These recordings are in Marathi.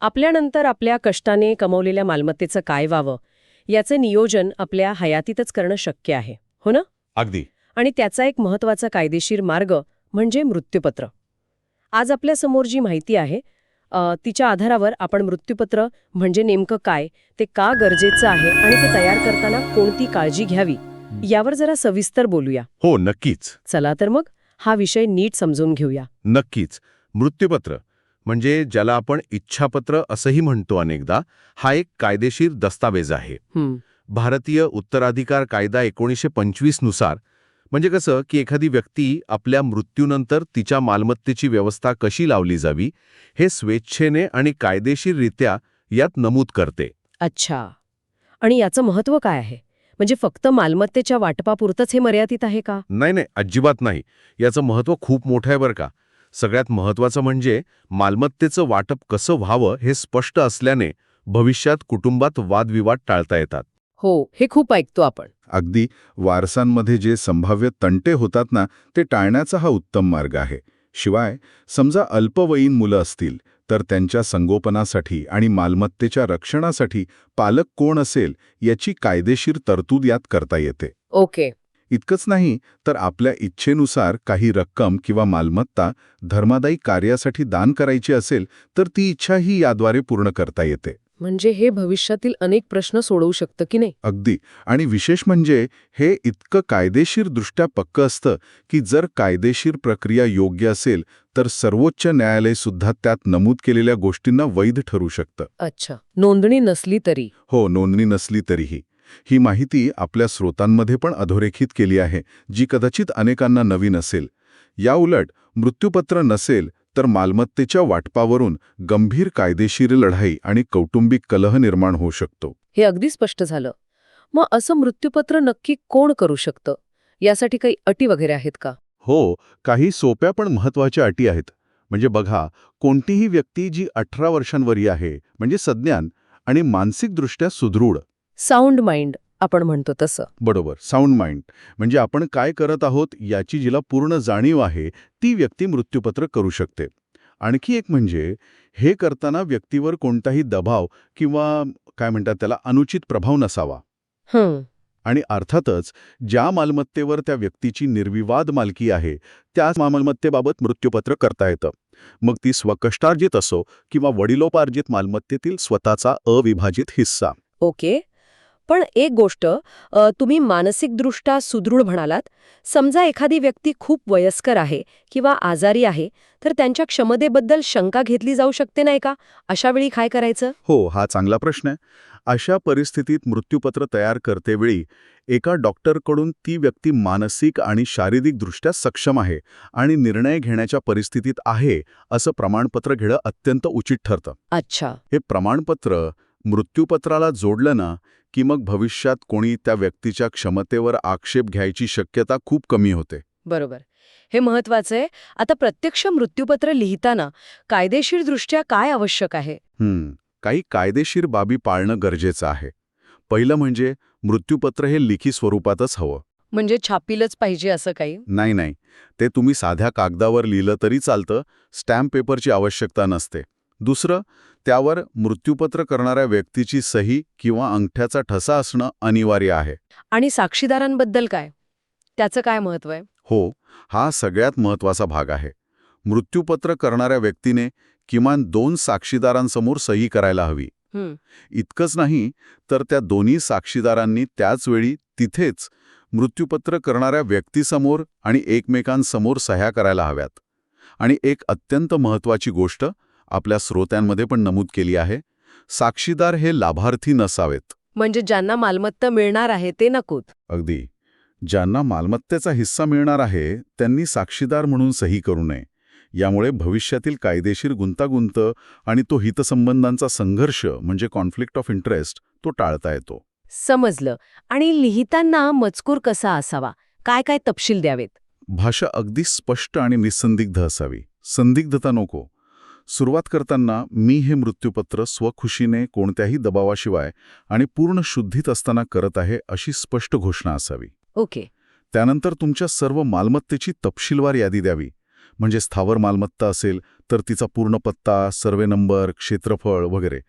आपल्यानंतर आपल्या कष्टाने कमवलेल्या मालमत्तेचं काय व्हावं? याचं नियोजन आपल्या हयातीतच करणं शक्य आहे. हो ना? अगदी. आणि त्याचा एक महत्त्वाचा कायदेशीर मार्ग म्हणजे मृत्यूपत्र. आज आपल्यासमोर जी माहिती आहे तिच्या आधारावर आपण मृत्यूपत्र म्हणजे नेमकं काय ते का गरजेचं आहे आणि ते तयार करताना कोणती काळजी घ्यावी यावर जरा सविस्तर बोलूया. हो नक्कीच. चला तर मग हा विषय नीट समजून घेऊया. नक्कीच. मृत्यूपत्र. म्हणजे ज्याला आपण इच्छापत्र असंही म्हणतो अनेकदा हा एक कायदेशीर दस्तावेज आहे. भारतीय उत्तराधिकार कायदा एकोणीसशे पंचवीसनुसार म्हणजे कसं की एखादी व्यक्ती आपल्या मृत्यूनंतर तिच्या मालमत्तेची व्यवस्था कशी लावली जावी हे स्वेच्छेने आणि कायदेशीररित्या यात नमूद करते. अच्छा. आणि याचं महत्त्व काय आहे? म्हणजे फक्त मालमत्तेच्या वाटपापुरतंच हे मर्यादित आहे का? नाही नाही अजिबात नाही. याचं महत्त्व खूप मोठं आहे बरं का. सगळ्यात महत्त्वाचं म्हणजे मालमत्तेचं वाटप कसं व्हावं हे स्पष्ट असल्याने भविष्यात कुटुंबात वादविवाद टाळता येतात. हो हे खूप ऐकतो आपण. अगदी वारसांमध्ये जे संभाव्य तंटे होतात ना ते टाळण्याचा हा उत्तम मार्ग आहे. शिवाय समजा अल्पवयीन मुलं असतील तर त्यांच्या संगोपनासाठी आणि मालमत्तेच्या रक्षणासाठी पालक कोण असेल याची कायदेशीर तरतूद यात करता येते. ओके. इतकंच नाही तर आपल्या इच्छेनुसार काही रक्कम किंवा मालमत्ता धर्मादायी कार्यासाठी दान करायची असेल तर ती इच्छाही याद्वारे पूर्ण करता येते. म्हणजे हे भविष्यातील अनेक प्रश्न सोडवू शकतं की नाही? अगदी. आणि विशेष म्हणजे हे इतकं कायदेशीरदृष्ट्या पक्क असतं की जर कायदेशीर प्रक्रिया योग्य असेल तर सर्वोच्च न्यायालय सुद्धा त्यात नमूद केलेल्या गोष्टींना वैध ठरू शकतं. अच्छा. नोंदणी नसली तरी. हो नोंदणी नसली तरीही. ही माहिती आपल्या स्रोतांमध्ये पण अधोरेखित केली आहे जी कदाचित अनेकांना नवीन असेल याउलट मृत्यूपत्र नसेल तर मालमत्तेच्या वाटपावरून गंभीर कायदेशीर लढाई आणि कौटुंबिक कलह निर्माण होऊ शकतो. हे अगदी स्पष्ट झालं. मग असं मृत्यूपत्र नक्की कोण करू शकतं? यासाठी काही अटी वगैरे आहेत का? हो काही सोप्या पण महत्त्वाच्या अटी आहेत. म्हणजे बघा कोणतीही व्यक्ती जी अठरा वर्षांवरी आहे म्हणजे सज्ञान आणि मानसिकदृष्ट्या सुदृढ साऊंड माइंड आपण म्हणतो तसं. बरोबर. साऊंड माइंड म्हणजे आपण काय करत आहोत याची जिला पूर्ण जाणीव आहे ती व्यक्ती मृत्यूपत्र करू शकते. आणखी एक म्हणजे हे करताना व्यक्तीवर कोणताही दबाव किंवा काय म्हणतात त्याला अनुचित प्रभाव नसावा. आणि अर्थातच ज्या मालमत्तेवर त्या व्यक्तीची निर्विवाद मालकी आहे त्याच मालमत्तेबाबत मृत्यूपत्र करता येतं. मग ती स्वकष्टार्जित असो किंवा वडिलोपार्जित मालमत्तेतील स्वतःचा अविभाजित हिस्सा. ओके. पण एक गोष्ट तुम्ही मानसिकदृष्ट्या सुदृढ म्हणालात. समजा एखादी व्यक्ती खूप वयस्कर आहे किंवा आजारी आहे तर त्यांच्या क्षमतेबद्दल शंका घेतली जाऊ शकते नाही का? अशा वेळी काय करायचं? हो हा चांगला प्रश्न आहे. अशा परिस्थितीत मृत्यूपत्र तयार करतेवेळी एका डॉक्टरकडून ती व्यक्ती मानसिक आणि शारीरिकदृष्ट्या सक्षम आहे आणि निर्णय घेण्याच्या परिस्थितीत आहे असं प्रमाणपत्र घेणं अत्यंत उचित ठरतं. अच्छा. हे प्रमाणपत्र मृत्यूपत्राला जोडलं ना की मग भविष्यात कोणी त्या व्यक्तीच्या क्षमतेवर आक्षेप घ्यायची शक्यता खूप कमी होते. बरोबर. हे महत्वाचं आहे. आता प्रत्यक्ष मृत्यूपत्र लिहिताना कायदेशीरदृष्ट्या काय आवश्यक आहे? काही कायदेशीर बाबी पाळणं गरजेचं आहे. पहिलं म्हणजे मृत्यूपत्र हे लिखी स्वरूपातच हवं. म्हणजे छापीलच पाहिजे असं काही? नाही नाही. ते तुम्ही साध्या कागदावर लिहिलं तरी चालतं. स्टॅम्प पेपरची आवश्यकता नसते. दुसरं त्यावर मृत्यूपत्र करणाऱ्या व्यक्तीची सही किंवा अंगठ्याचा ठसा असणं अनिवार्य आहे. आणि साक्षीदारांबद्दल काय? त्याचं काय महत्त्व आहे? हो हा सगळ्यात महत्त्वाचा भाग आहे. मृत्यूपत्र करणाऱ्या व्यक्तीने किमान दोन साक्षीदारांसमोर सही करायला हवी. इतकंच नाही तर त्या दोन्ही साक्षीदारांनी त्याच वेळी तिथेच मृत्यूपत्र करणाऱ्या व्यक्तीसमोर आणि एकमेकांसमोर सह्या करायला हव्यात. आणि एक अत्यंत महत्वाची गोष्ट आपल्या श्रोत्यांमध्ये पण नमूद केली आहे. साक्षीदार हे लाभार्थी नसावेत. म्हणजे ज्यांना मालमत्ता मिळणार आहे ते नकोत. अगदी. ज्यांना मालमत्तेचा हिस्सा मिळणार आहे त्यांनी साक्षीदार म्हणून सही करू नये. यामुळे भविष्यातील कायदेशीर गुंतागुंत आणि तो हितसंबंधांचा संघर्ष म्हणजे कॉन्फ्लिक्ट ऑफ इंटरेस्ट तो टाळता येतो. समजलं. आणि लिहिताना मजकूर कसा असावा? काय काय तपशील द्यावेत? भाषा अगदी स्पष्ट आणि निसंदिग्ध असावी. संदिग्धता नको. सुरुवात करताना मी हे मृत्यूपत्र स्वखुशीने कोणत्याही दबावाशिवाय आणि पूर्ण शुद्धीत असताना करत आहे अशी स्पष्ट घोषणा असावी. ओके. त्यानंतर तुमच्या सर्व मालमत्तेची तपशीलवार यादी द्यावी. म्हणजे स्थावर मालमत्ता असेल तर तिचा पूर्ण पत्ता सर्वे नंबर क्षेत्रफळ वगैरे.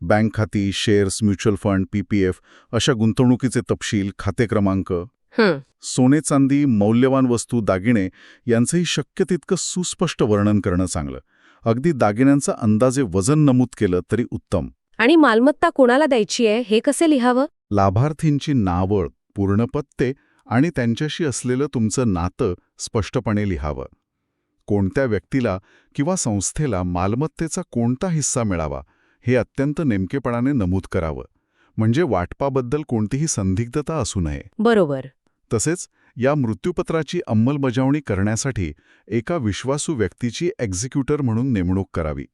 बँक खाती शेअर्स म्युच्युअल फंड पीपीएफ अशा गुंतवणुकीचे तपशील खाते क्रमांक. सोने चांदी मौल्यवान वस्तू दागिने यांचंही शक्य तितकं सुस्पष्ट वर्णन करणं चांगलं. अगदी दागिन्यांचा अंदाजे वजन नमूद केलं तरी उत्तम. आणि मालमत्ता कोणाला द्यायची आहे हे कसे लिहावं? लाभार्थींची नावळ पूर्ण पत्ते आणि त्यांच्याशी असलेलं तुमचं नातं स्पष्टपणे लिहावं. कोणत्या व्यक्तीला किंवा संस्थेला मालमत्तेचा कोणता हिस्सा मिळावा हे अत्यंत नेमकेपणाने नमूद करावं. म्हणजे वाटपाबद्दल कोणतीही संदिग्धता असू नये. बरोबर. तसेच या मृत्यूपत्राची अंमलबजावणी करण्यासाठी एका विश्वासू व्यक्तीची एक्झिक्युटर म्हणून नेमणूक करावी.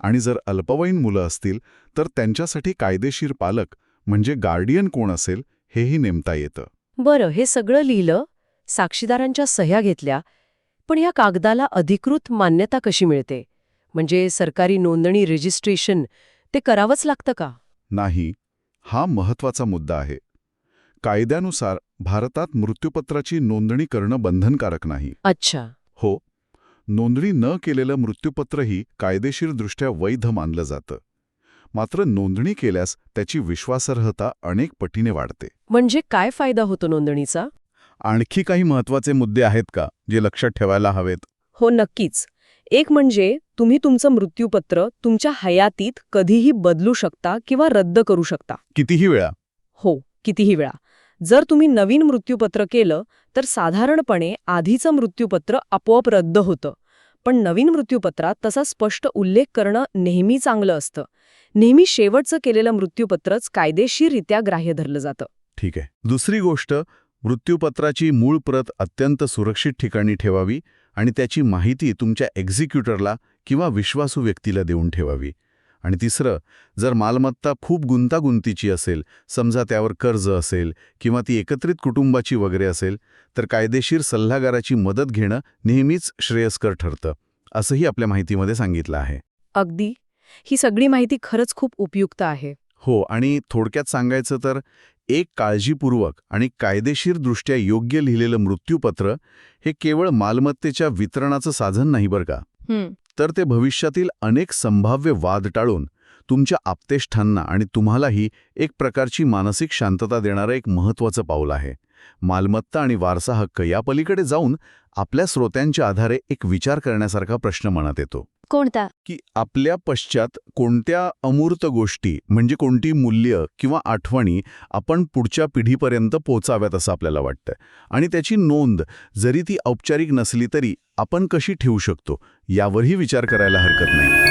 आणि जर अल्पवयीन मुलं असतील तर त्यांच्यासाठी कायदेशीर पालक म्हणजे गार्डियन कोण असेल हेही नेमता येतं. बरं हे सगळं लिहिलं साक्षीदारांच्या सह्या घेतल्या पण या कागदाला अधिकृत मान्यता कशी मिळते? म्हणजे सरकारी नोंदणी रजिस्ट्रेशन ते करावंच लागतं का? नाही हा महत्त्वाचा मुद्दा आहे. कायद्यानुसार भारतात मृत्यूपत्राची नोंदणी करणं बंधनकारक नाही. अच्छा. हो. नोंदणी न केलेलं मृत्यूपत्रही कायदेशीरदृष्ट्या वैध मानलं जातं. मात्र नोंदणी केल्यास त्याची विश्वासार्हता अनेक पटीने वाढते. म्हणजे काय फायदा होतो नोंदणीचा? आणखी काही महत्त्वाचे मुद्दे आहेत का जे लक्षात ठेवायला हवेत? हो नक्कीच. एक म्हणजे तुम्ही तुमचं मृत्यूपत्र तुमच्या हयातीत कधीही बदलू शकता किंवा रद्द करू शकता. कितीही वेळा. हो. कितीही वेळा. जर तुम्ही नवीन मृत्यूपत्र केलं तर साधारणपणे आधीचं मृत्यूपत्र आपोआप रद्द होतं. पण नवीन मृत्यूपत्रात तसा स्पष्ट उल्लेख करणं नेहमी चांगलं असतं. नेहमी शेवटचं केलेलं मृत्यूपत्रच कायदेशीररित्या ग्राह्य धरलं जातं. ठीक आहे. दुसरी गोष्ट मृत्यूपत्राची मूळ प्रत अत्यंत सुरक्षित ठिकाणी ठेवावी आणि त्याची माहिती तुमच्या एक्झिक्युटरला किंवा विश्वासू व्यक्तीला देऊन ठेवावी. आणि तिसरं जर मालमत्ता खूप गुंतागुंतीची असेल समजा त्यावर कर्ज असेल किंवा ती एकत्रित कुटुंबाची वगैरे असेल तर कायदेशीर सल्लागाराची मदत घेणं नेहमीच श्रेयस्कर ठरतं असंही आपल्या माहितीमध्ये सांगितलं आहे. अगदी. ही सगळी माहिती खरंच खूप उपयुक्त आहे. हो आणि थोडक्यात सांगायचं तर एक काळजीपूर्वक आणि कायदेशीरदृष्ट्या योग्य लिहिलेलं मृत्यूपत्र हे केवळ मालमत्तेच्या वितरणाचं साधन नाही बरं का? तर ते भविष्यातील अनेक संभाव्य वाद टाळून तुमच्या आप्तेष्ठांना आणि तुम्हालाही एक प्रकारची मानसिक शांतता देणारं एक महत्त्वाचं पाऊल आहे. मालमत्ता आणि वारसा हक्क या पलीकडे जाऊन आपल्या श्रोत्यांच्या आधारे एक विचार करण्यासारखा प्रश्न मनात येतो. कोणता? की आपल्या पश्चात कोणत्या अमूर्त गोष्टी म्हणजे कोणती मूल्य किंवा आठवणी आपण पुढच्या पिढीपर्यंत पोचाव्यात असं आपल्याला वाटतं आणि त्याची नोंद जरी ती औपचारिक नसली तरी आपण कशी ठेवू शकतो यावरही विचार करायला हरकत नाही.